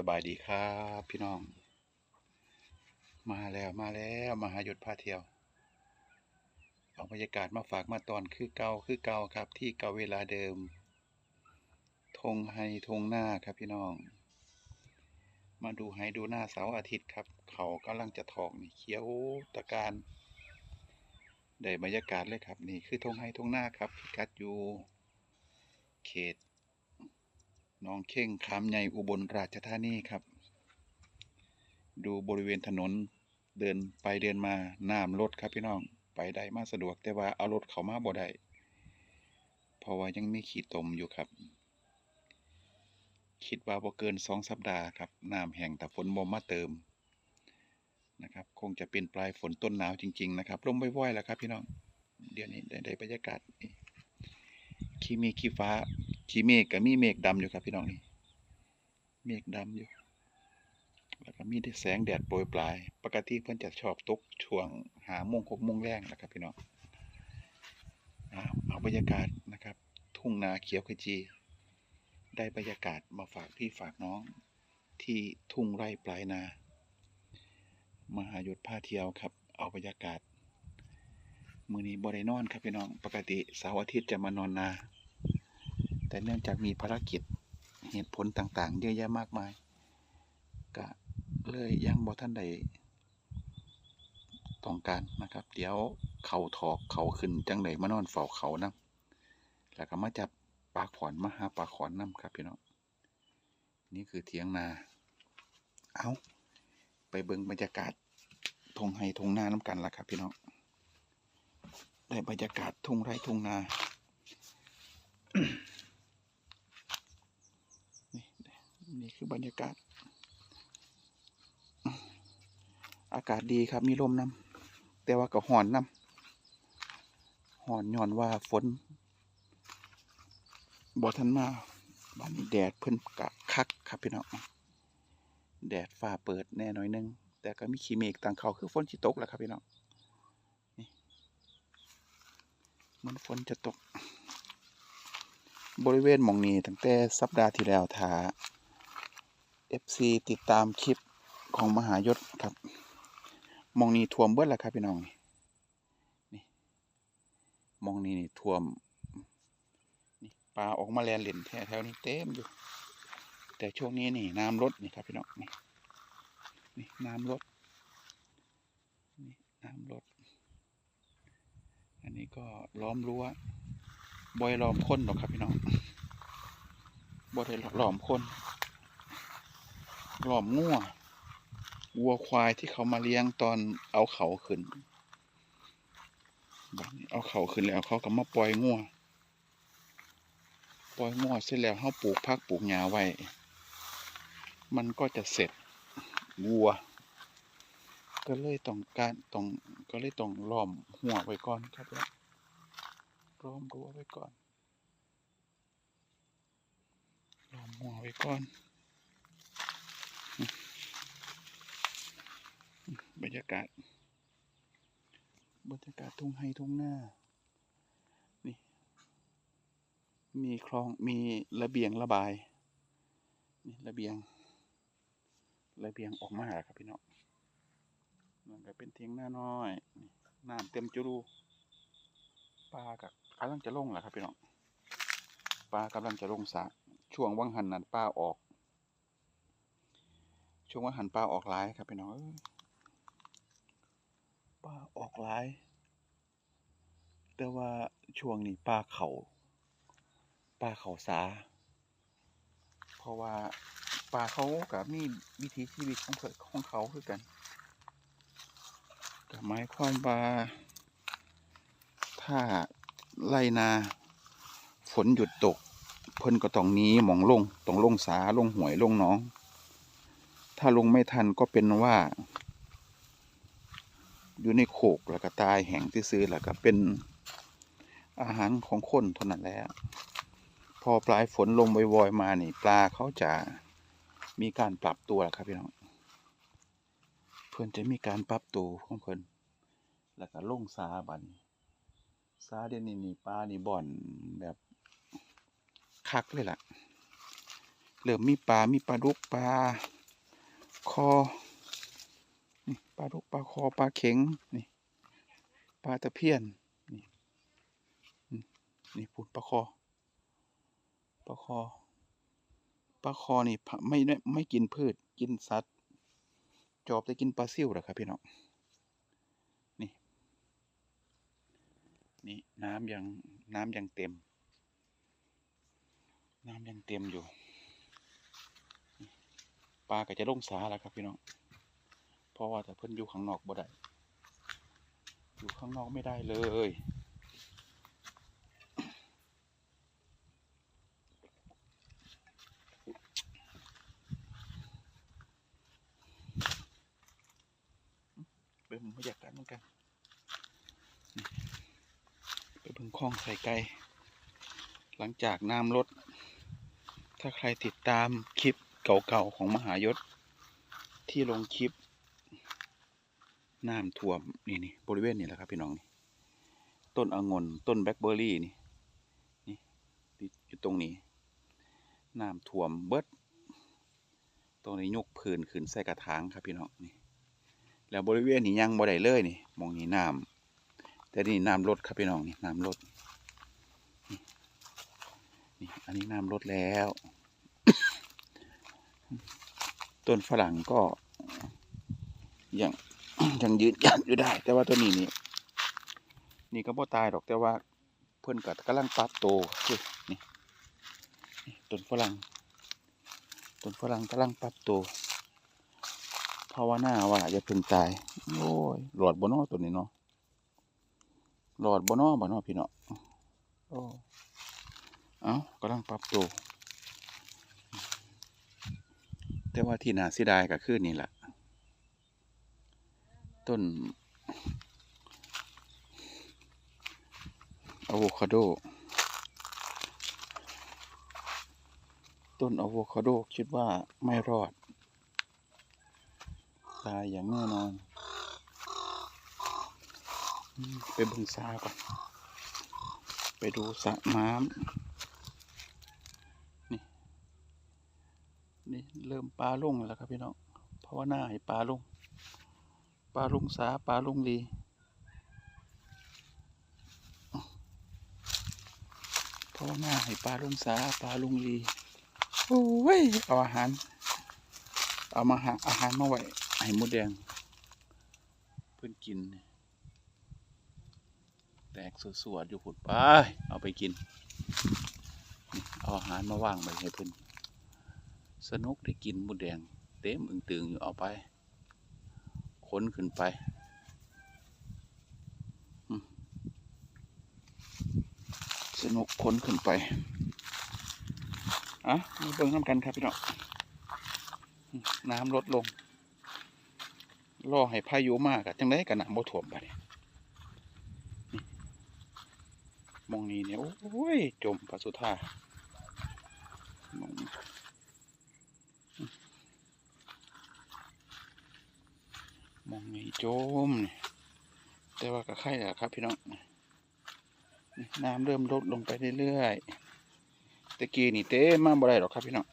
สบายดีครับพี่น้อง มาแล้วมาแล้วมาหาหยุดพาเที่ยวเอาบรรยากาศมาฝากมาตอนคือเกาคือเกาครับ ที่เกาเวลาเดิมทงไฮทงหน้าครับพี่น้อง มาดูไฮดูหน้าเสาร์อาทิตย์ครับ เขากำลังจะถอกนี่เขียวตะการได้บรรยากาศเลยครับ นี่คือทงไฮทงหน้าครับพิกัดอยู่ เขต น้องเข่งขามใหญ่อุบลราชธานีครับ ดูบริเวณถนนเดินไปเดินมาน้ำรถครับพี่น้องไปได้มาสะดวกแต่ว่าเอารถเขามาบ่ได้เพราะว่ายังไมีขีดตมอยู่ครับ คิดว่าบ่เกินสองสัปดาห์ครับน้ำแห้งแต่ฝนบ่มาเติมนะครับ คงจะเป็นปลายฝนต้นหนาวจริง ๆ นะครับลมว่อยๆแล้วครับ พี่น้อง เดี๋ยวนี้ได้บรรยากาศนี่ขี้มีขี้ฟ้า ขี้เมฆก็มีเมฆดำอยู่ครับพี่น้องนี่เมฆดำอยู่ แล้วก็มีแสงแดดโปรยปลาย ปกติเพิ่อนจะชอบตกช่วงหาโมงหกโมงแรงนะครับพี่น้องเอาบรรยากาศนะครับ ทุ่งนาเขียวขจี ได้บรรยากาศมาฝากพี่ฝากน้องที่ทุ่งไร่ปลายนา มหาหยุดผ้าเที่ยวครับ เอาบรรยากาศ มือนี้บรินอนครับพี่น้อง ปกติเสาร์อาทิตย์จะมานอนนา แต่เนื่องจากมีภารกิจเหตุผลต่าง ๆ เยอะแยะมากมาย ก็เลยยังบ่ท่านใดต้องการนะครับ เดี๋ยวเขาถอกเขาขึ้นจังไดมานอนเฝ้าเขานํแล้วก็มาจับปลาขอนมาหาปลาขอนนํครับพี่น้องนี่คือเถียงนา เอาไปเบิ่งบรรยากาศทงไฮทงนาน้ำกันละครับพี่น้องได้บรรยากาศทุ่งไร่ทุ่งนา นี่ นี่คือบรรยากาศ อากาศดีครับมีลมน้ำแต่ว่าก็ห่อนน้ำห่อนย้อนว่าฝนบ่ทันมาบัดนี้แดดเพิ่นกะคักครับพี่น้องแดดฟ้าเปิดแน่หน่อยหนึง แต่ก็มีขี้เมฆต่างเขาคือฝนสิตกแหละครับพี่น้องนี่มันฝนจะตก บริเวณมองนี้ตั้งแต่สัปดาห์ที่แล้วถ้า FC ติดตามคลิปของมหายศครับ มองนี้ท่วมเบิดแล้วครับพี่น้องนี่มองนี้นี่ท่วมนี่ปลาออกมาแลนเล่นแถวแถวนี้เต็มอยู่ แต่ช่วงนี้นี่น้ำลดนี่ครับพี่น้องนี่นี่น้ำลดนี่น้ำลด อันนี้ก็ล้อมรั้วบอยล้อมคนหรอกครับพี่น้องบอยล้อมคน ล้อมงัววัวควายที่เขามาเลี้ยงตอนเอาเขาขึ้นบัดนี้เอาเขาขึ้นแล้วเขาก็มาปล่อยงัวปล่อยงัวเสร็จแล้วเขาปลูกพักปลูกหญ้าไว้ มันก็จะเสร็จวัว ก็เลยต้องการต้องก็เลยต้องล้อมหัวไว้ก่อนครับล้วล้อมรั้วไว้ก่อนล้อมหัวไว้ก่อนอืมอืม บรรยากาศ บรรยากาศทุ่งไฮทุ่งหน้า นี่ มีคลอง มีระเบียงระบาย นี่ระเบียง ระเบียงออกมาแล้วครับพี่น้องมันก็เป็นเทียงหน้าน้อยนี่น้ำเต็มจุรูปลากับกำลังจะลงแหละครับพี่น้อง ปลากำลังจะลงสระช่วงวังหันนั้นปลาออก ช่วงวังหันปลาออกหลายครับพี่น้อง ปลาออกหลาย แต่ว่าช่วงนี้ปลาเขาปลาเขาสา เพราะว่าปลาเขากับมีวิถีชีวิตของเพิ่นของเขาคือกันก็หมายความว่าถ้าไรนาฝนหยุดตก เพิ่นก็ต้องหนี้หมองลงต้องลงสาลงหวยลงน้อง ถ้าลงไม่ทันก็เป็นว่า อยู่ในโขกแล้วก็ตายแห้งที่ซื้อๆแล้วก็เป็นอาหารของคนเท่านั้นแหละพอปลายฝนลงบ่อยๆมานี่ ปลาเขาจะมีการปรับตัวแล้วครับพี่น้องเพื่อนจะมีการปรับตัวของเพื่อนแล้วก็ลงซาบันซาเดยวนี่นี่ปลานี่บ่อนแบบคักเลยล่ะเริ่มมีปลา มีปลาดุกปลาคอ นี่ปลาดุกปลาคอปลาเข็งนี่ปลาตะเพียนนี่นี่พูดปลาคอปลาคอปลาคอนี่ไม่ได้ไม่กินพืชกินสัตว์ จอบจะกินปลาซิ่วเหรอครับพี่น้องนี่นี่น้ำยังน้ำยังเต็ม น้ำยังเต็มอยู่ปลาก็จะลงสาแล้วครับพี่น้อง เพราะว่าแต่เพิ่นอยู่ข้างนอกบ่ได้อยู่ข้างนอกไม่ได้เลยไปเบิ่งบรรยากาศเหมือนกัน ไปเบิ่งคลองใส่ไก่หลังจากน้ำลด ถ้าใครติดตามคลิปเก่าๆของมหายศ ที่ลงคลิป น้ำท่วมนี่นี่บริเวณนี่แหละครับพี่น้องนี่ต้นองุ่นต้นแบล็คเบอร์รี่นี่นี่อยู่ตรงนี้น้ำท่วมเบิดตรงนี้ยกพื้นขึ้นใส่กระถางครับพี่น้องนี่แล้วบริเวณนี้ยังบ่ได้เลยนี่มองนี้น้ำแต่นี่น้ำลดครับพี่น้องนี่น้ำลดนี่อันนี้น้ำลดแล้ว ต้นฝรั่งก็ยัง ยังยืนยันอยู่ได้ แต่ว่าตัวนี้นี่นี่ก็บ่ตายหรอกแต่ว่า เพิ่นก็กำลังปรับโตคือนี่ต้นฝรั่งต้นฝรั่งกำลังปรับโตภาวนาว่าอย่าเพิ่งตายโอ้ยหลอดบนนอตัวนี้เนาะหลอดบนนอบ่เนอพี่เนาะโอ้เอากำลังปรับโตแต่ว่าที่น่าเสียดายก็คือนี่แหละ ต้นอะโวคาโด ต้นอะโวคาโดคิดว่าไม่รอด ตายอย่างแน่นอน ไปบึงซาก่อน ไปดูสระน้ำนี่ นี่เริ่มปลาลงแล้วครับพี่น้องภาวนาให้ปลาลง ปลาลุงสาปลาลุงลีภาวนาให้ปลาลุงสาปลาลุงลีโอ้ยเอาอาหาร เอามาหาอาหารมาไว้ให้มดแดง เพื่อนกิน แตกสวดๆอยู่ผุดไปเอาไปกิน เอาอาหารมาว่างไปให้เพื่อนสนุกได้กินมดแดง เต็มอึงตึงอยู่เอาไป ขนขึ้นไปสนุกขนขึ้นไปอะมาเบิ่งน้ำกันครับพี่น้องน้ำลดลงรอให้พายุมากอะจังได้กันน้ำบ่ท่วมไปมองนี้เนี่ยโอ้ยจมปลาสุธามองนี้ มองนี้จมนี่แต่ว่าก็ไข่แหละครับ พี่น้องน้ำเริ่มลดลงไปเรื่อยๆตะกี้นี่เต็มมาบ่ได้หรอกครับพี่น้อง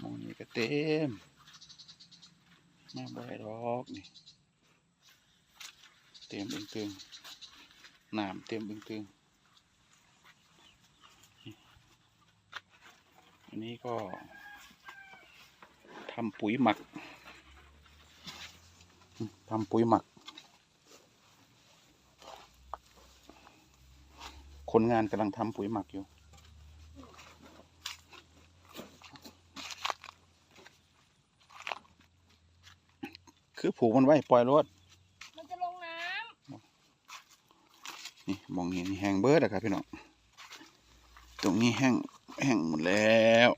มองนี่ก็เต็มมาบ่ได้ดอกนี่เต็มอึงตึงน้ำเต็มอึงตึงอันนี้ก็ทำปุ๋ยหมัก ทำปุ๋ยหมัก คนงานกำลังทำปุ๋ยหมักอยู่ คือผูกมันไว้ ปล่อยรถมันจะลงน้นี่มองเห็นแห้งเบิร์ดอะครับพี่น้อง ตรงนี้แห้งแห้งหมดแล้ว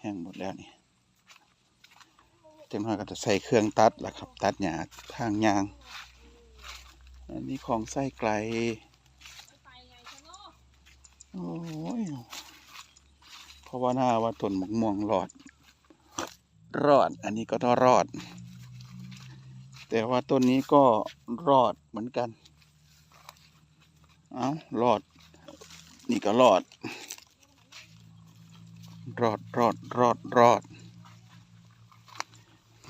แห้งหมดแล้วนี่ เต็มหน่อยก็จะใส่เครื่องตัดแหละครับ ตัดหญ้าทางยาง อันนี้ของไส้ไกล โอ้ยเพราะว่าหน้าว่าต้นหมกม่วงรอด รอด อันนี้ก็ต้องรอด แต่ว่าต้นนี้ก็รอดเหมือนกัน เอารอด นี่ก็รอด รอดรอดรอดรอด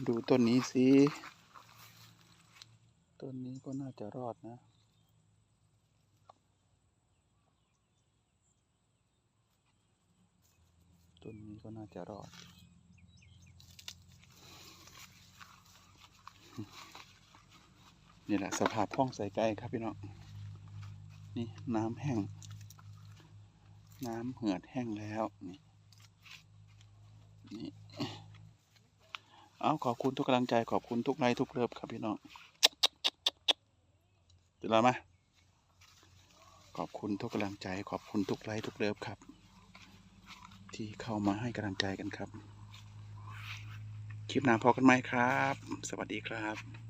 ดูต้นนี้สิ ต้นนี้ก็น่าจะรอดนะต้นนี้ก็น่าจะรอด นี่แหละสภาพห้องใส่ไก่ครับพี่น้อง นี่น้ำแห้ง น้ำเหือดแห้งแล้วนี่นี่ เอาขอบคุณทุกกำลังใจขอบคุณทุกไลค์ทุกเลิฟครับพี่น้องจะรอมาขอบคุณทุกกำลังใจ ขอบคุณทุกไลค์ทุกเลิฟครับ ที่เข้ามาให้กำลังใจกันครับ คลิปหน้าพอกันไหมครับ สวัสดีครับ